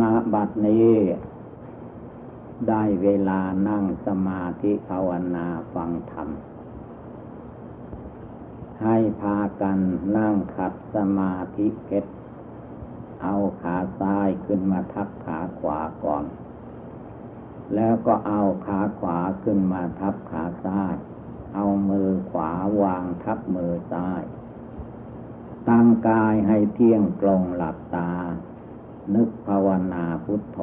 ณบัดนี้ ได้เวลานั่งสมาธิภาวนาฟังธรรม ให้พากันนั่งขัดสมาธิเพชรเอาขาซ้ายขึ้นมาทับขาขวาก่อน แล้วก็เอาขาขวาขึ้นมาทับขาซ้าย เอามือขวาวางทับมือซ้าย ตั้งกายให้เที่ยงตรงหลับตา นึกภาวนาพุทโธ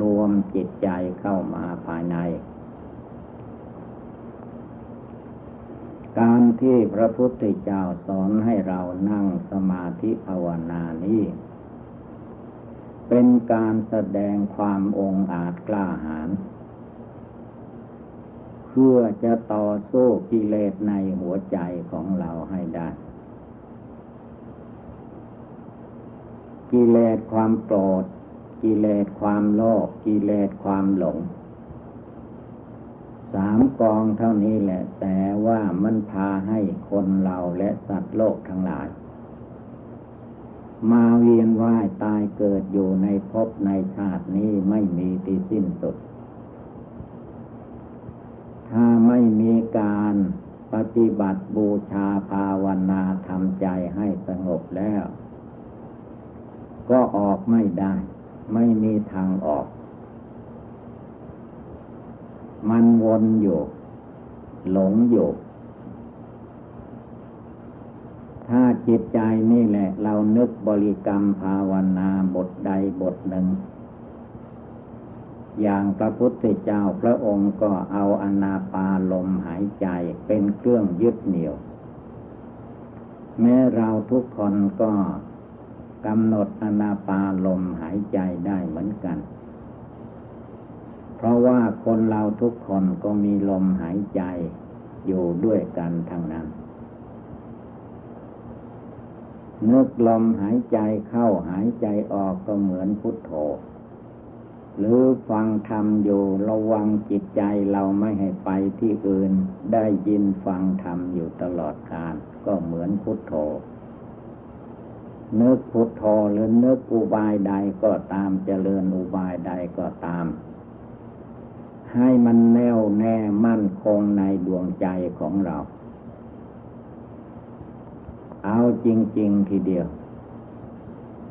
รวมจิตใจเข้ามาภายใน การที่พระพุทธเจ้าสอนให้เรานั่งสมาธิภาวนานี้ เป็นการแสดงความองอาจกล้าหาญเพื่อจะต่อสู้กิเลสในหัวใจของเราให้ได้ กิเลสความโกรธกิเลสความโลภกิเลสความหลง สามกองเท่านี้แหละ แต่ว่ามันพาให้คนเราและสัตว์โลกทั้งหลาย มาเวียนว่ายตายเกิดอยู่ในภพในชาตินี้ไม่มีที่สิ้นสุด ถ้าไม่มีการปฏิบัติบูชาภาวนาทำใจให้สงบแล้ว ก็ออกไม่ได้ ไม่มีทางออก มันวนอยู่หลงอยู่ถ้าจิตใจนี่แหละ เรานึกบริกรรมภาวนาบทใดบทหนึ่ง อย่างพระพุทธเจ้าพระองค์ก็เอาอนาปาลมหายใจเป็นเครื่องยึดเหนี่ยว แม้เราทุกคนก็ กำหนดอนาปาลมหายใจได้เหมือนกัน เพราะว่าคนเราทุกคนก็มีลมหายใจอยู่ด้วยกันทั้งนั้น นึกลมหายใจเข้าหายใจออกก็เหมือนพุทโธ หรือฟังธรรมอยู่ระวังจิตใจเราไม่ให้ไปที่อื่น ได้ยินฟังธรรมอยู่ตลอดกาลก็เหมือนพุทโธ นึกพุทโธหรือนึกอุบายใดก็ตามเจริญอุบายใดก็ตาม ให้มันแน่วแน่มั่นคงในดวงใจของเรา เอาจริง ๆ ทีเดียว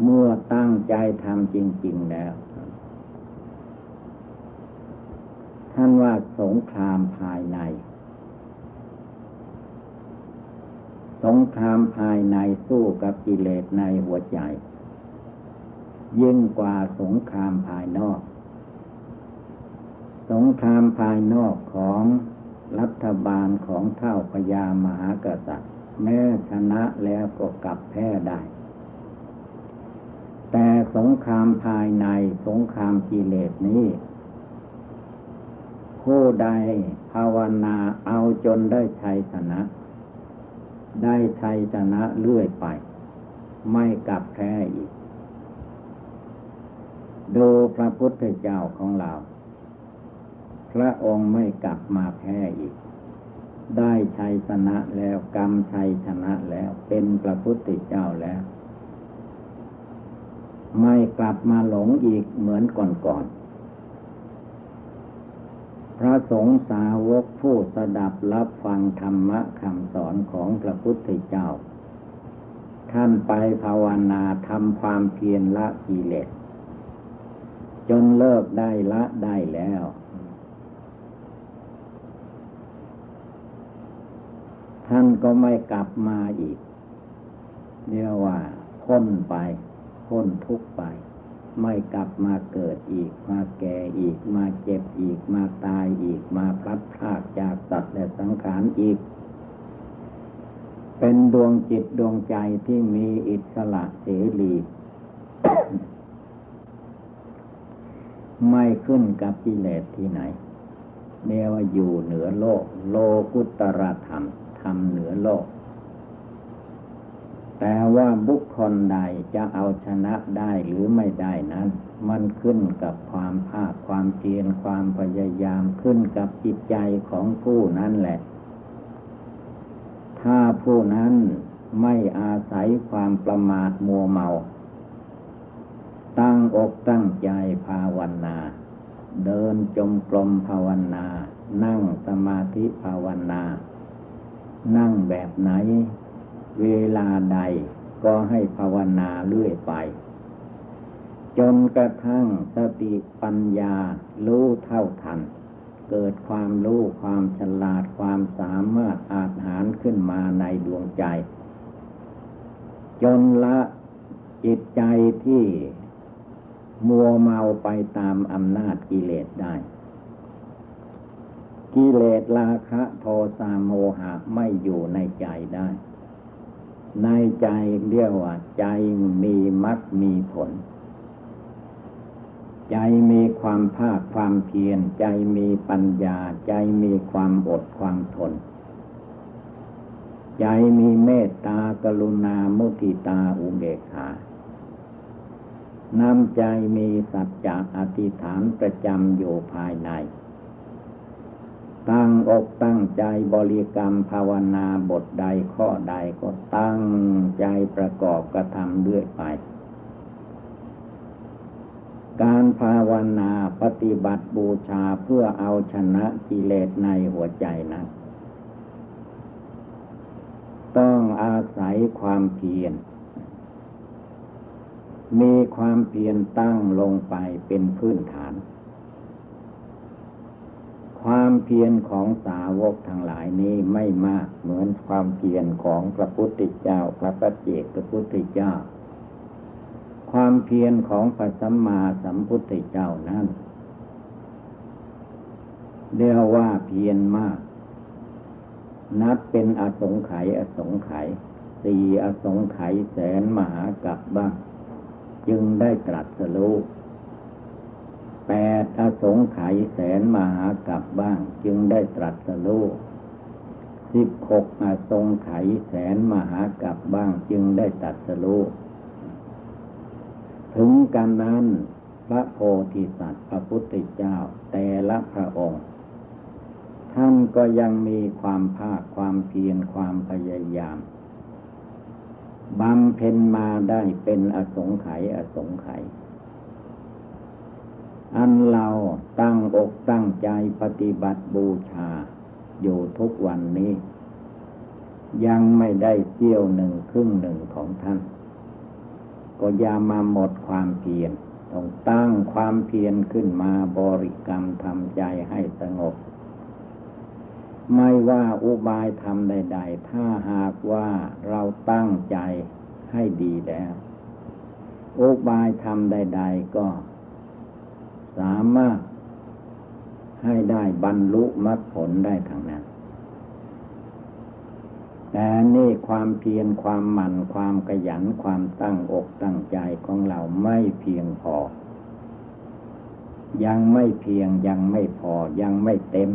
เมื่อตั้งใจทำจริง ๆ แล้ว ท่านว่าสงครามภายใน สงครามภายในสู้กับกิเลสในหัวใจ ยิ่งกว่าสงครามภายนอก สงครามภายนอกของรัฐบาลของเท่าพญามหากษัตริย์ แม้ชนะแล้วก็กลับแพ้ได้ แต่สงครามภายในสงครามกิเลสนี้ผู้ใดภาวนาเอาจนได้ชัยชนะ ได้ชัยชนะเรื่อยไป ไม่กลับแพ้อีก ดูพระพุทธเจ้าของเรา พระองค์ไม่กลับมาแพ้อีก ได้ชัยชนะแล้วกรรมชัยชนะแล้วเป็นพระพุทธเจ้าแล้ว ไม่กลับมาหลงอีกเหมือนก่อนๆ พระสงฆ์สาวกผู้สดับรับฟังธรรมะคำสอนของพระพุทธเจ้า ท่านไปภาวนาทำความเพียรละกิเลสจนเลิกได้ละได้แล้ว ท่านก็ไม่กลับมาอีกเรียกว่าพ้นไปพ้นทุกไป ไม่กลับมาเกิดอีก มาแก่อีก มาเจ็บอีก มาตายอีก มาพลัดพรากจากสัตว์และสังขารอีก เป็นดวงจิตดวงใจที่มีอิสระเสรีไม่ขึ้นกับกิเลสที่ไหนเนียว่าอยู่เหนือโลก โลกุตรธรรม ธรรมเหนือโลก แต่ว่าบุคคลใดจะเอาชนะได้หรือไม่ได้นั้น มันขึ้นกับความภาคความเพียรความพยายามขึ้นกับจิตใจของผู้นั้นแหละ ถ้าผู้นั้นไม่อาศัยความประมาทมัวเมา ตั้งอกตั้งใจภาวนา เดินจมกลมภาวนา นั่งสมาธิภาวนา นั่งแบบไหน เวลาใดก็ให้ภาวนาเรื่อยไป จนกระทั่งสติปัญญารู้เท่าทัน เกิดความรู้ความฉลาดความสามารถอาจหารขึ้นมาในดวงใจ จนละจิตใจที่มัวเมาไปตามอำนาจกิเลสได้ กิเลสราคะโทสะโมหะไม่อยู่ในใจได้ ในใจเรียกว่า ใจมีมัดมีผล ใจมีความภาคความเพียรใจมีปัญญา ใจมีความอดความทน ใจมีเมตตากรุณามุทิตาอุเบกขานำใจมีสัจจะอธิษฐานประจำอยู่ภายใน ตั้งอกตั้งใจบริกรรมภาวนาบทใดข้อใดก็ตั้งใจประกอบกระทำเรื่อยไป การภาวนาปฏิบัติบูชาเพื่อเอาชนะกิเลสในหัวใจนะต้องอาศัยความเพียร มีความเพียรตั้งลงไปเป็นพื้นฐาน ความเพียรของสาวกทั้งหลายนี้ไม่มากเหมือนความเพียรของพระพุทธเจ้าพระปัจเจกพระพุทธเจ้า ความเพียรของพระสัมมาสัมพุทธเจ้านั้นเรียกว่าเพียรมาก นับเป็นอสงไขยอสงไขยสี่อสงไขยแสนมหากับบ้าง จึงได้ตรัสรู้ แปดอสงไขยแสนมหากับบ้าง จึงได้ตรัสรู้สิบหกอสงไขยแสนมหากับบ้างจึงได้ตรัสรู้ถึงกันนั้น พระโพธิสัตว์พระพุทธเจ้าแต่ละพระองค์ ท่านก็ยังมีความภาคความเพียรความพยายามบำเพ็ญมาได้เป็นอสงไขยอสงไขย อันเราตั้งอกตั้งใจปฏิบัติบูชา อยู่ทุกวันนี้ ยังไม่ได้เที่ยวหนึ่งครึ่งหนึ่งของท่าน ก็อย่ามาหมดความเพียรต้องตั้งความเพียรขึ้นมาบริกรรมทำใจให้สงบ ไม่ว่าอุบายทำใด ๆ ถ้าหากว่าเราตั้งใจให้ดีแล้ว อุบายทำใด ๆ ก็ สามารถให้ได้บรรลุมรรคผลได้ทางนั้น แต่นี่ความเพียรความหมั่นความขยันความตั้งอกตั้งใจของเราไม่เพียงพอ ยังไม่เพียงยังไม่พอยังไม่เต็ม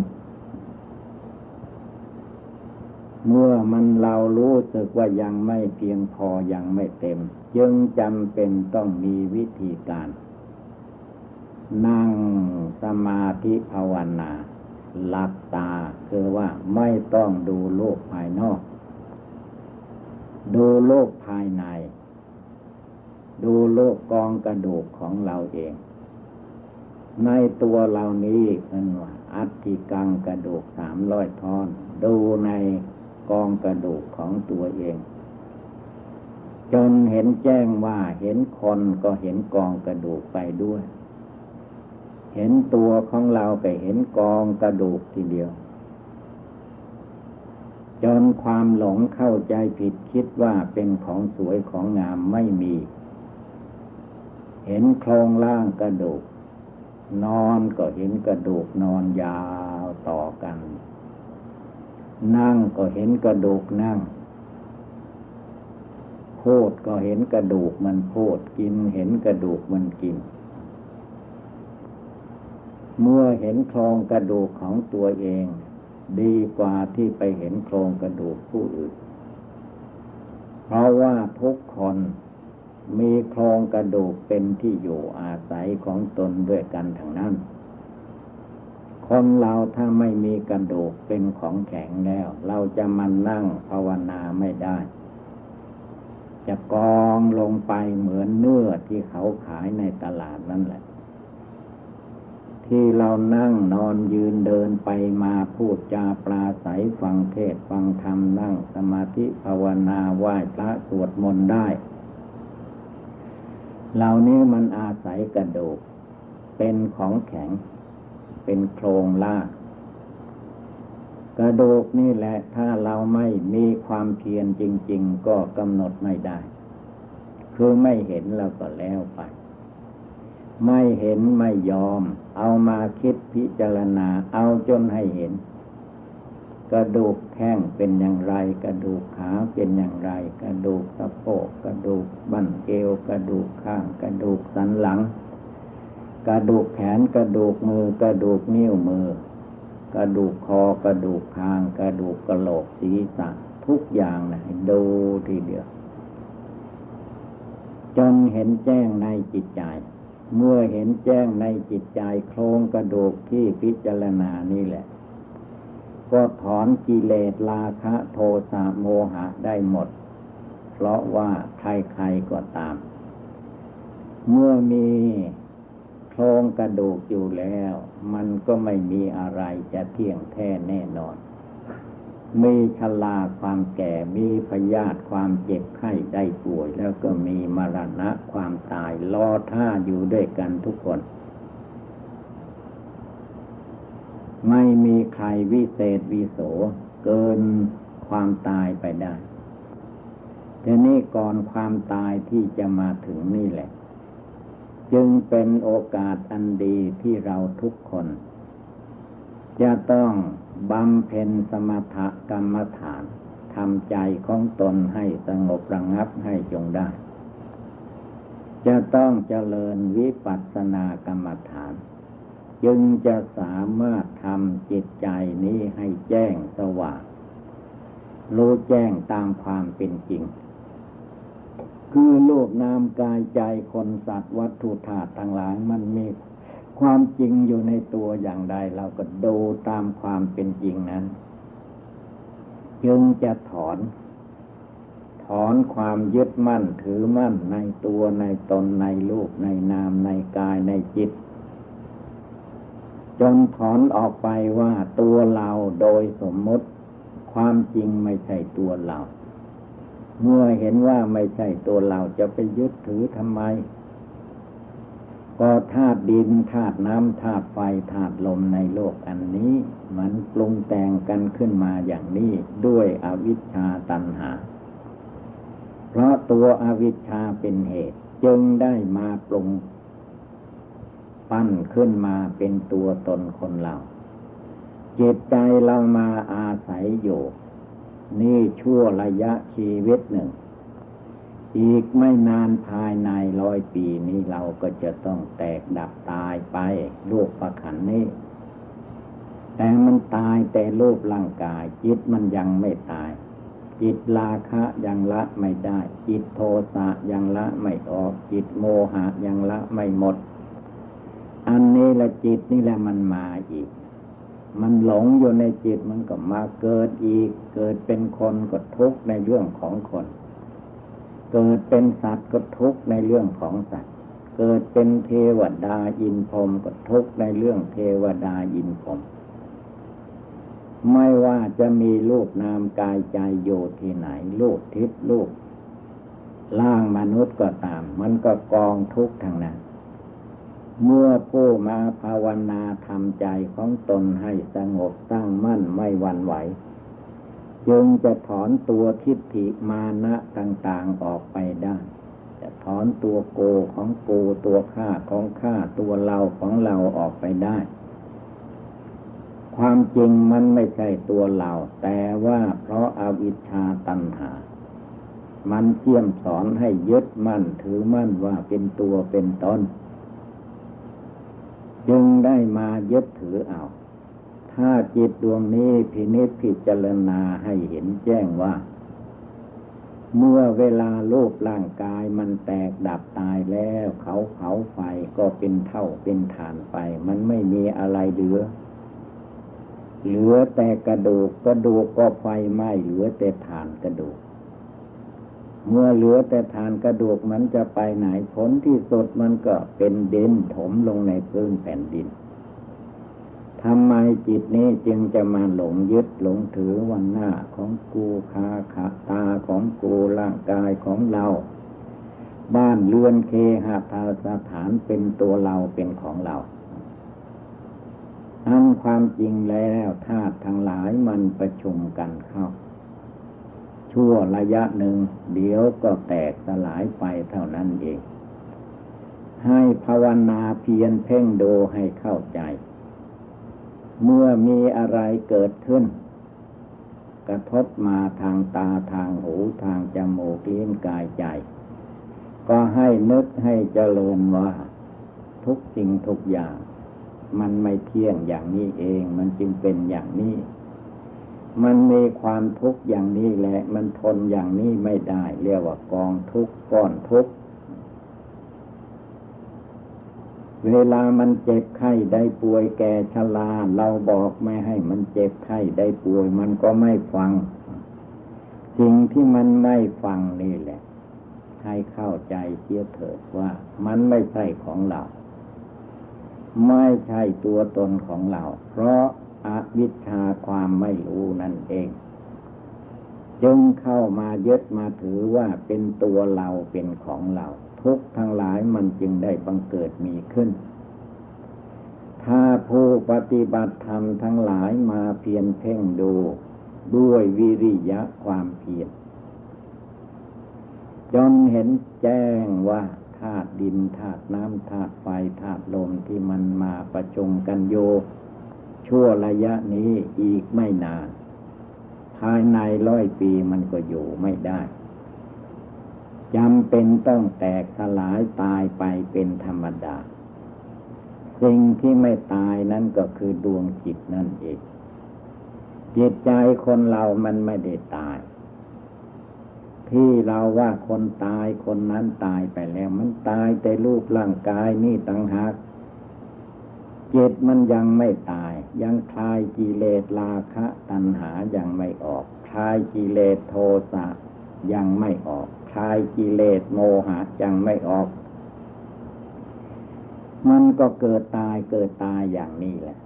เมื่อมันเรารู้สึกว่ายังไม่เพียงพอยังไม่เต็ม จึงจำเป็นต้องมีวิธีการ นั่งสมาธิภาวนา หลับตาคือว่าไม่ต้องดูโลกภายนอก ดูโลกภายใน ดูโลกกองกระดูกของเราเอง ในตัวเรานี้เป็นว่าอัติกังกระดูกสามร้อยท่อน ดูในกองกระดูกของตัวเองจนเห็นแจ้งว่าเห็นคนก็เห็นกองกระดูกไปด้วย เห็นตัวของเราไปเห็นกองกระดูกทีเดียว จนความหลงเข้าใจผิดคิดว่าเป็นของสวยของงามไม่มี เห็นโครงล่างกระดูก นอนก็เห็นกระดูกนอนยาวต่อกัน นั่งก็เห็นกระดูกนั่งพูดก็เห็นกระดูกมันพูดกินเห็นกระดูกมันกิน เมื่อเห็นโครงกระดูกของตัวเอง ดีกว่าที่ไปเห็นโครงกระดูกผู้อื่น เพราะว่าทุกคนมีโครงกระดูกเป็นที่อยู่อาศัยของตนด้วยกันทั้งนั้น คนเราถ้าไม่มีกระดูกเป็นของแข็งแล้ว เราจะมานั่งภาวนาไม่ได้ จะกองลงไปเหมือนเนื้อที่เขาขายในตลาดนั่นแหละ ที่เรานั่งนอนยืนเดินไปมาพูดจาปลาใสฟังเทศฟังธรรมนั่งสมาธิภาวนาไหว้พระสวดมนต์ได้ เหล่านี้มันอาศัยกระดูก เป็นของแข็ง เป็นโครงล่างกระดูกนี่แหละถ้าเราไม่มีความเพียรจริง ๆ ก็กำหนดไม่ได้ คือไม่เห็นเราก็แล้วไป ไม่เห็นไม่ยอม เอามาคิดพิจารณา เอาจนให้เห็น กระดูกแข้งเป็นอย่างไร กระดูกขาเป็นอย่างไร กระดูกสะโพกกระดูกบั้นเอวกระดูกข้าง กระดูกสันหลัง กระดูกแขนกระดูกมือกระดูกนิ้วมือ กระดูกคอกระดูกคาง กระดูกกระโหลกศีรษะทุกอย่างนะดูทีเดียวจนเห็นแจ้งในจิตใจ เมื่อเห็นแจ้งในจิตใจโครงกระดูกที่พิจารณานี่แหละ ก็ถอนกิเลสราคะโทสะโมหะได้หมด เพราะว่าใครๆก็ตาม เมื่อมีโครงกระดูกอยู่แล้ว มันก็ไม่มีอะไรจะเที่ยงแท้แน่นอน มีชลาความแก่มีพยาธิความเจ็บไข้ได้ป่วย แล้วก็มีมรณะความตายรอท่าอยู่ด้วยกันทุกคน ไม่มีใครวิเศษวิโสเกินความตายไปได้ทีนี้ก่อนความตายที่จะมาถึงนี่แหละ จึงเป็นโอกาสอันดีที่เราทุกคน จะต้องบำเพ็ญสมถกรรมฐานทำใจของตนให้สงบระงับให้จงได้ จะต้องเจริญวิปัสสนากรรมฐาน จึงจะสามารถทำจิตใจนี้ให้แจ้งสว่างรู้แจ้งตามความเป็นจริง คือโลกนามกายใจคนสัตว์วัตถุธาตุทั้งหลายมันมี ความจริงอยู่ในตัวอย่างใดเราก็ดูตามความเป็นจริงนั้น จึงจะถอน ถอนความยึดมั่นถือมั่นในตัวในตนในรูปในนามในกายในจิต จนถอนออกไปว่าตัวเราโดยสมมติ ความจริงไม่ใช่ตัวเรา เมื่อเห็นว่าไม่ใช่ตัวเราจะไปยึดถือทำไม ก็ธาตุดินธาตุน้ำธาตุไฟธาตุลมในโลกอันนี้ มันปรุงแต่งกันขึ้นมาอย่างนี้ด้วยอวิชชาตันหา เพราะตัวอวิชชาเป็นเหตุ จึงได้มาปรุง ปั้นขึ้นมาเป็นตัวตนคนเราจิตใจเรามาอาศัยอยู่ นี่ชั่วระยะชีวิตหนึ่ง อีกไม่นานภายในร้อยปีนี้เราก็จะต้องแตกดับตายไปรูปประขันนี้ แต่มันตายแต่รูปร่างกาย จิตมันยังไม่ตาย จิตราคะยังละไม่ได้ จิตโทสะยังละไม่ออก จิตโมหะยังละไม่หมด อันนี้ละจิตนี่แหละมันมาอีก มันหลงอยู่ในจิตมันก็มาเกิดอีก เกิดเป็นคนก็ทุกข์ในเรื่องของคน เกิดเป็นสัตว์ก็ทุกข์ในเรื่องของสัตว์ เกิดเป็นเทวดาอินพรมก็ทุกข์ในเรื่องเทวดาอินพรมไม่ว่าจะมีลูกนามกายใจโยที่ไหนลูกทิพย์ลูกล่างมนุษย์ก็ตาม มันก็กองทุกข์ทางนั้น เมื่อผู้มาภาวนาทำใจของตนให้สงบตั้งมั่นไม่วันไหว จึงจะถอนตัวทิฏฐิมานะต่างๆออกไปได้ จะถอนตัวโกของโกตัวข้าของข้าตัวเราของเราออกไปได้ ความจริงมันไม่ใช่ตัวเรา แต่ว่าเพราะอาวิชชาตัณหา มันเชี่ยมสอนให้ยึดมั่นถือมั่นว่าเป็นตัวเป็นตนจึงได้มายึดถือเอา ถ้าจิตดวงนี้พินิจพิจารณาให้เห็นแจ้งว่า เมื่อเวลาโลกร่างกายมันแตกดับตายแล้วเขาเผาไฟก็เป็นเท่าเป็นฐานไปมันไม่มีอะไรเหลือ เหลือแต่กระดูกกระดูกก็ไฟไหม้เหลือแต่ฐานกระดูกเมื่อเหลือแต่ฐานกระดูกมันจะไปไหนผลที่สุดมันก็เป็นเดินถมลงในพื้นแผ่นดิน ทำไมจิตนี้จึงจะมาหลงยึดหลงถือวันหน้าของกูคาขาตาของกูร่างกายของเรา บ้านเรือนเคหะาสถานเป็นตัวเราเป็นของเราอันความจริงแล้วธาตุทั้งหลายมันประชุมกันเข้า ชั่วระยะหนึ่ง เดี๋ยวก็แตกสลายไปเท่านั้นเอง ให้ภาวนาเพียรเพ่งดูให้เข้าใจ เมื่อมีอะไรเกิดขึ้น กระทบมาทางตาทางหูทางจมูกลิ้นกายใจ ก็ให้นึกให้เจริญว่า ทุกสิ่งทุกอย่าง มันไม่เที่ยงอย่างนี้เอง มันจึงเป็นอย่างนี้ มันมีความทุกข์อย่างนี้แหละ มันทนอย่างนี้ไม่ได้ เรียกว่ากองทุกข์ก้อนทุกข์ เวลามันเจ็บไข้ได้ป่วยแก่ชราเราบอกไม่ให้มันเจ็บไข้ได้ป่วยมันก็ไม่ฟัง สิ่งที่มันไม่ฟังนี่แหละ ให้เข้าใจเสียเถิดว่า มันไม่ใช่ของเรา ไม่ใช่ตัวตนของเรา เพราะอาวิชชาความไม่รู้นั่นเอง จึงเข้ามายึดมาถือว่าเป็นตัวเราเป็นของเรา ทุกทั้งหลายมันจึงได้บังเกิดมีขึ้น ถ้าผู้ปฏิบัติธรรมทั้งหลายมาเพียรเพ่งดู ด้วยวิริยะความเพียรจนเห็นแจ้งว่าธาตุดินธาตุน้ำธาตุไฟธาตุลมที่มันมาประชุมกันโย ชั่วระยะนี้อีกไม่นาน ภายในร้อยปีมันก็อยู่ไม่ได้ จำเป็นต้องแตกสลายตายไปเป็นธรรมดา สิ่งที่ไม่ตายนั่นก็คือดวงจิตนั่นเอง จิตใจคนเรามันไม่ได้ตาย ที่เราว่าคนตายคนนั้นตายไปแล้ว มันตายแต่รูปร่างกายนี่ต่างหากจิตมันยังไม่ตาย ยังคลายกิเลสราคะ ตัณหายังไม่ออก คลายกิเลสโทสะยังไม่ออก คลายกิเลสโมหะยังไม่ออก มันก็เกิดตายเกิดตายอย่างนี้แหละ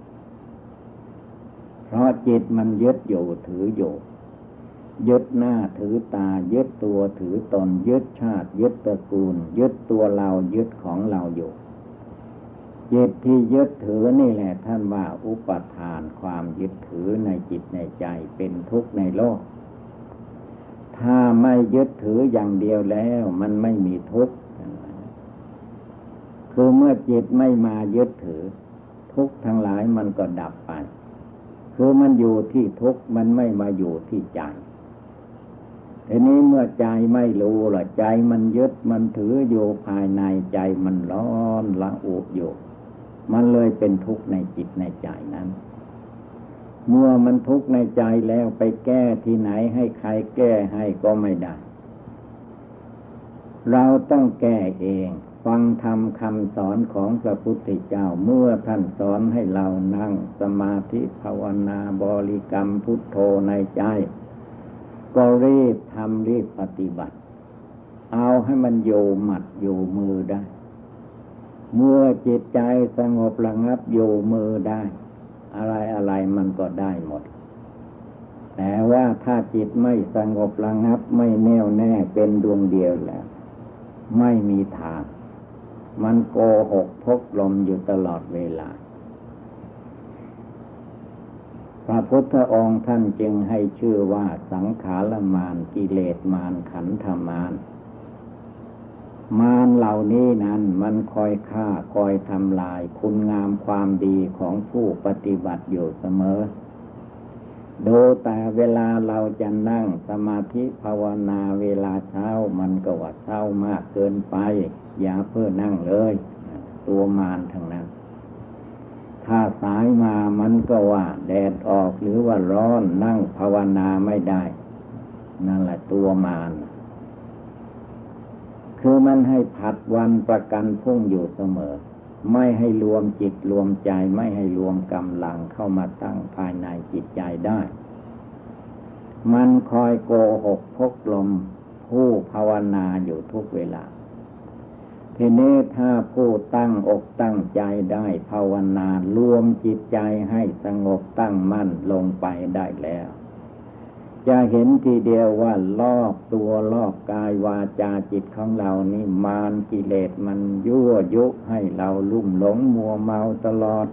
เพราะจิตมันยึดอยู่ถืออยู่ ยึดหน้าถือตา ยึดตัวถือตน ยึดชาติ ยึดตระกูล ยึดตัวเรายึดของเราอยู่จิตที่ยึดถือนี่แหละท่านว่าอุปทานความยึดถือในจิตในใจเป็นทุกข์ในโลก ถ้าไม่ยึดถืออย่างเดียวแล้ว มันไม่มีทุกข์คือเมื่อจิตไม่มายึดถือ ทุกข์ทั้งหลายมันก็ดับไป คือมันอยู่ที่ทุกข์มันไม่มาอยู่ที่ใจทีนี้เมื่อใจไม่รู้ละใจมันยึดมันถืออยู่ภายในใจมันร้อนละอุอยู่ มันเลยเป็นทุกข์ในจิตในใจนั้น เมื่อมันทุกข์ในใจแล้วไปแก้ที่ไหนให้ใครแก้ให้ก็ไม่ได้ เราต้องแก้เอง ฟังธรรมคำสอนของพระพุทธเจ้าเมื่อท่านสอนให้เรานั่งสมาธิภาวนาบริกรรมพุทโธในใจ ก็รีบทำรีบปฏิบัติ เอาให้มันอยู่หมัดอยู่มือได้ เมื่อจิตใจสงบระงับอยู่มือได้ อะไรอะไรมันก็ได้หมด แต่ว่าถ้าจิตไม่สงบระงับไม่แน่วแน่เป็นดวงเดียวแล้ว ไม่มีทาง มันโกหกพกลมอยู่ตลอดเวลา พระพุทธองค์ท่านจึงให้ชื่อว่าสังขารมานกิเลสมานขันธมานมาน เหล่านี้นั้นมันคอยฆ่าคอยทำลายคุณงามความดีของผู้ปฏิบัติอยู่เสมอ ดูแต่เวลาเราจะนั่งสมาธิภาวนาเวลาเช้ามันก็ว่าเช้ามากเกินไป อย่าเพื่อนั่งเลย ตัวมารทั้งนั้น ถ้าสายมามันก็ว่า แดดออกหรือว่าร้อนนั่งภาวนาไม่ได้ นั่นแหละตัวมาร คือมันให้ผัดวันประกันพุ่งอยู่เสมอ ไม่ให้รวมจิตรวมใจไม่ให้รวมกำลังเข้ามาตั้งภายในจิตใจได้ มันคอยโกหกพกลมผู้ภาวนาอยู่ทุกเวลา ทีนี้ถ้าผู้ตั้งอกตั้งใจได้ภาวนารวมจิตใจให้สงบตั้งมั่นลงไปได้แล้ว จะเห็นทีเดียวว่าลอกตัวลอกกายวาจาจิตของเรานี่มานกิเลสมันยั่วยุให้เราลุ่มหลงมัวเมาตลอด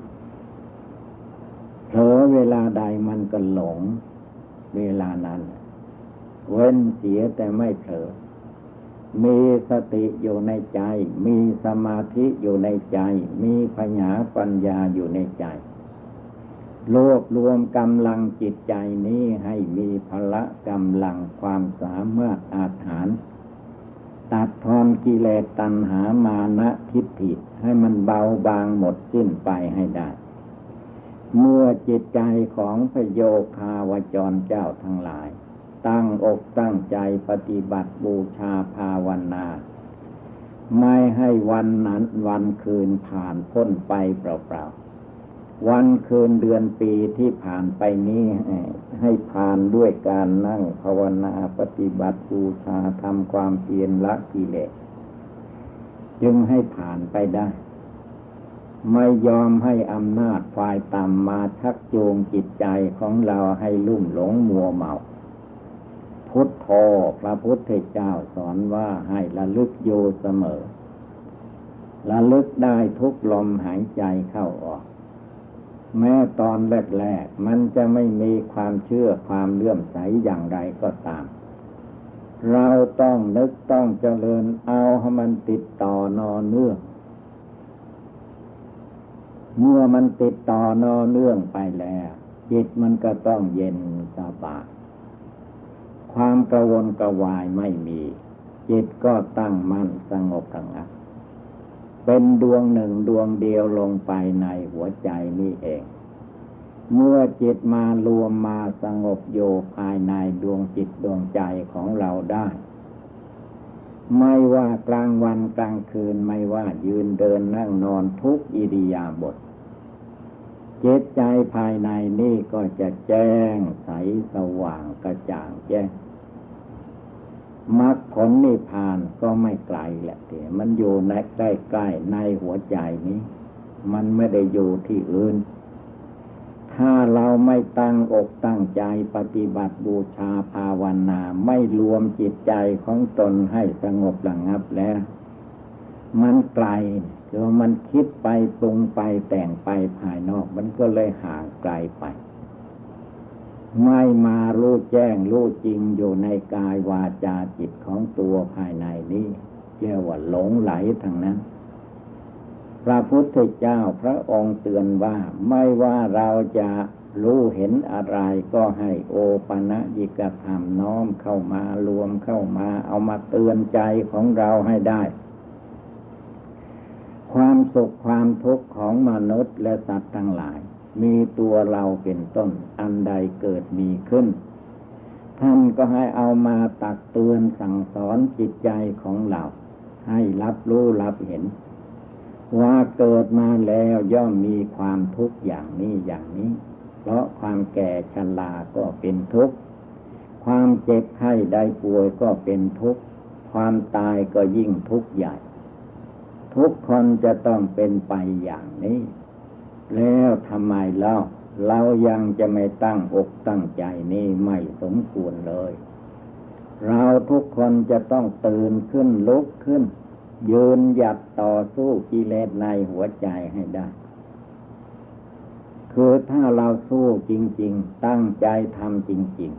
เผลอเวลาใดมันก็หลง เวลานั้น เว้นเสียแต่ไม่เผลอมีสติอยู่ในใจ มีสมาธิอยู่ในใจ มีปัญญาปัญญาอยู่ในใจ รวบรวมกำลังจิตใจนี้ให้มีพละกำลังความสามารถอาถานตัดทอนกิเลสตัณหามานะทิฏฐิให้มันเบาบางหมดสิ้นไปให้ได้ เมื่อจิตใจของพโยคาวจรเจ้าทั้งหลาย ตั้งอกตั้งใจปฏิบัติบูชาภาวนา ไม่ให้วันนั้นวันคืนผ่านพ้นไปเปล่าๆ วันคืนเดือนปีที่ผ่านไปนี้ ให้ผ่านด้วยการนั่งภาวนาปฏิบัติบูชาทำความเพียรละกิเลสจึงให้ผ่านไปได้ ไม่ยอมให้อำนาจฝ่ายต่ำมาชักจูงจิตใจของเราให้ลุ่มหลงมัวเมา พุทโธพระพุทธเจ้าสอนว่าให้ระลึกอยู่เสมอระลึกได้ทุกลมหายใจเข้าออก แม้ตอนแรกๆมันจะไม่มีความเชื่อความเลื่อมใสอย่างไรก็ตาม เราต้องนึกต้องเจริญเอาให้มันติดต่อนอเนื่อง เมื่อมันติดต่อนอเนื่องไปแล้ว จิตมันก็ต้องเย็นสบายความกระวนกระวายไม่มี จิตก็ตั้งมั่นสงบระงับ เป็นดวงหนึ่งดวงเดียวลงไปในหัวใจนี่เอง เมื่อจิตมารวมมาสงบโยภายในดวงจิตดวงใจของเราได้ ไม่ว่ากลางวันกลางคืนไม่ว่ายืนเดินนั่งนอนทุกอิริยาบถจิตใจภายในนี่ก็จะแจ้งใสสว่างกระจ่างแจ้ง มรรคผลนิพพานก็ไม่ไกลแหละแต่มันอยู่ในใกล้ๆในหัวใจนี้ มันไม่ได้อยู่ที่อื่น ถ้าเราไม่ตั้งอกตั้งใจปฏิบัติบูชาภาวนา ไม่รวมจิตใจของตนให้สงบระงับแล้ว มันไกลคือมันคิดไปปรุงไปแต่งไปภายนอก มันก็เลยห่างไกลไป ไม่มารู้แจ้งรู้จริงอยู่ในกายวาจาจิตของตัวภายในนี้เรียกว่าหลงไหลทางนั้น พระพุทธเจ้าพระองค์เตือนว่าไม่ว่าเราจะรู้เห็นอะไรก็ให้โอปะนะยิกธรรมน้อมเข้ามารวมเข้ามา เอามาเตือนใจของเราให้ได้ ความสุขความทุกข์ของมนุษย์และสัตว์ทั้งหลาย มีตัวเราเป็นต้น อันใดเกิดมีขึ้น ท่านก็ให้เอามาตักเตือนสั่งสอนจิตใจของเรา ให้รับรู้รับเห็น ว่าเกิดมาแล้วย่อมมีความทุกข์อย่างนี้อย่างนี้ เพราะความแก่ชราก็เป็นทุกข์ความเจ็บไข้ได้ป่วยก็เป็นทุกข์ความตายก็ยิ่งทุกข์ใหญ่ ทุกคนจะต้องเป็นไปอย่างนี้ แล้วทำไมเล่าเรายังจะไม่ตั้งอกตั้งใจนี่ไม่สมควรเลย เราทุกคนจะต้องตื่นขึ้นลุกขึ้น ยืนหยัดต่อสู้กิเลสในหัวใจให้ได้ คือถ้าเราสู้จริง ๆ ตั้งใจทำจริง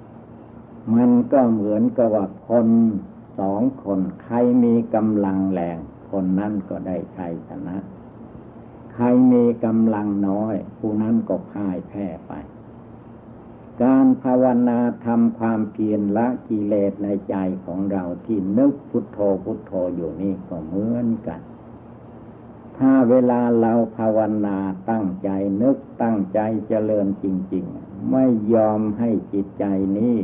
ๆ มันก็เหมือนกับว่าคนสองคนใครมีกำลังแรง คนนั้นก็ได้ชัยชนะ ครมีกำลังน้อย ผู้นั้นก็พ่ายแพ้ไป การภาวนาทำความเพียรละกิเลสในใจของเราที่นึกพุทโธพุทโธอยู่นี่ก็เหมือนกัน ถ้าเวลาเราภาวนาตั้งใจนึกตั้งใจเจริญจริง ๆ ไม่ยอมให้จิตใจนี้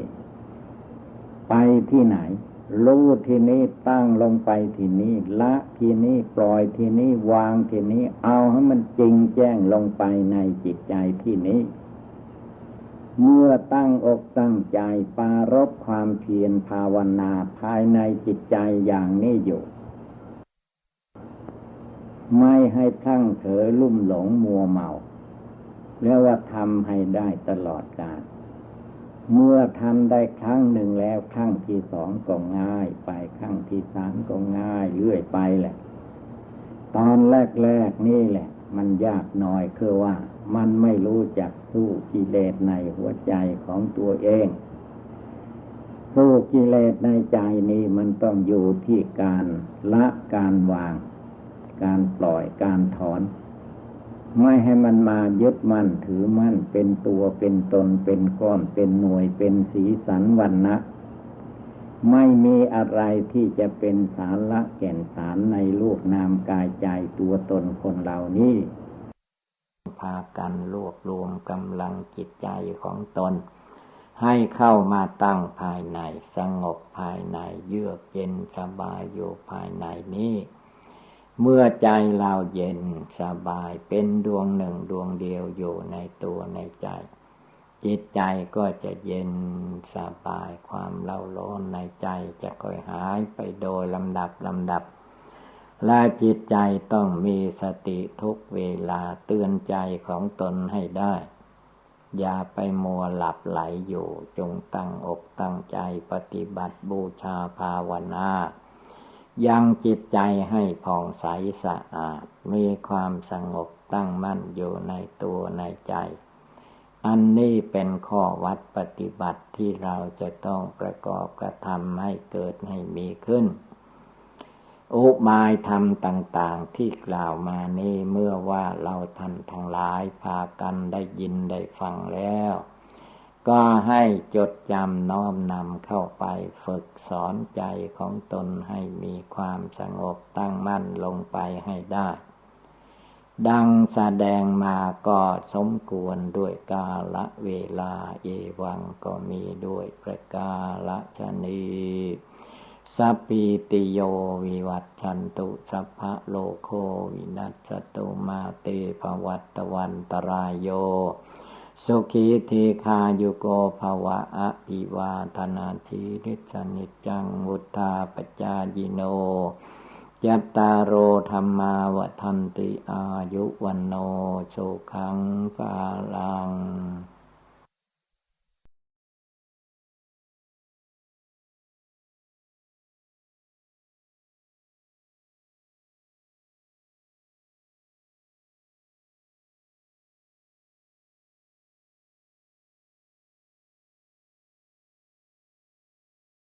ไปที่ไหน รู้ที่นี้ตั้งลงไปที่นี้ละที่นี้ปล่อยที่นี้วางที่นี้ เอาให้มันจริงแจ้งลงไปในจิตใจที่นี้ เมื่อตั้งอกตั้งใจปารบความเพียรภาวนาภายในจิตใจอย่างนี้อยู่ ไม่ให้ทั้งเถอลุ่มหลงมัวเมาเรียกว่าทำให้ได้ตลอดกาล เมื่อทำได้ครั้งหนึ่งแล้วครั้งที่สองก็ง่าย ไปครั้งที่สามก็ง่ายเรื่อยไปแหละ ตอนแรกๆนี่แหละ มันยากหน่อยคือว่า มันไม่รู้จักสู้กิเลสในหัวใจของตัวเอง สู้กิเลสในใจนี้มันต้องอยู่ที่การละการวาง การปล่อยการถอน ไม่ให้มันมายึดมั่นถือมั่นเป็นตัวเป็นตนเป็นก้อนเป็นหน่วยเป็นสีสันวันนะไม่มีอะไรที่จะเป็นสาระแก่นสารในลูกนามกายใจตัวตนคนเหล่านี้ พากันรวบรวมกำลังจิตใจของตน ให้เข้ามาตั้งภายในสงบภายในเยือกเย็นสบายอยู่ภายในนี้ เมื่อใจเราเย็นสบายเป็นดวงหนึ่งดวงเดียวอยู่ในตัวในใจ จิตใจก็จะเย็นสบายความเล่าร้อนในใจจะค่อยหายไปโดยลำดับลำดับและจิตใจต้องมีสติทุกเวลาเตือนใจของตนให้ได้ อย่าไปมัวหลับไหลอยู่จงตั้งอกตั้งใจปฏิบัติบูชาภาวนา ยังจิตใจให้ผ่องใสสะอาด มีความสงบตั้งมั่นอยู่ในตัวในใจ อันนี้เป็นข้อวัดปฏิบัติที่เราจะต้องประกอบกระทำให้เกิดให้มีขึ้น อุบายธรรมต่างๆที่กล่าวมานี้เมื่อว่าเราท่านทั้งหลายพากันได้ยินได้ฟังแล้ว ก็ให้จดจำน้อมนำเข้าไปฝึกสอนใจของตนให้มีความสงบตั้งมั่นลงไปให้ได้ ดังแสดงมาก็สมควรด้วยกาละเวลาเอวังก็มีด้วยประกาละชนีสัพพิติโยวิวัตชันตุสัพพะโลโควินัสตุมาเตภวัตวันตรายโย สุขีทีคาโยโกภาวะอภิวาธนาทีริสนิจังวุธาปจายิโนยัตตาโรธรรมาวทันติอายุวันโนโชคังฟาลัง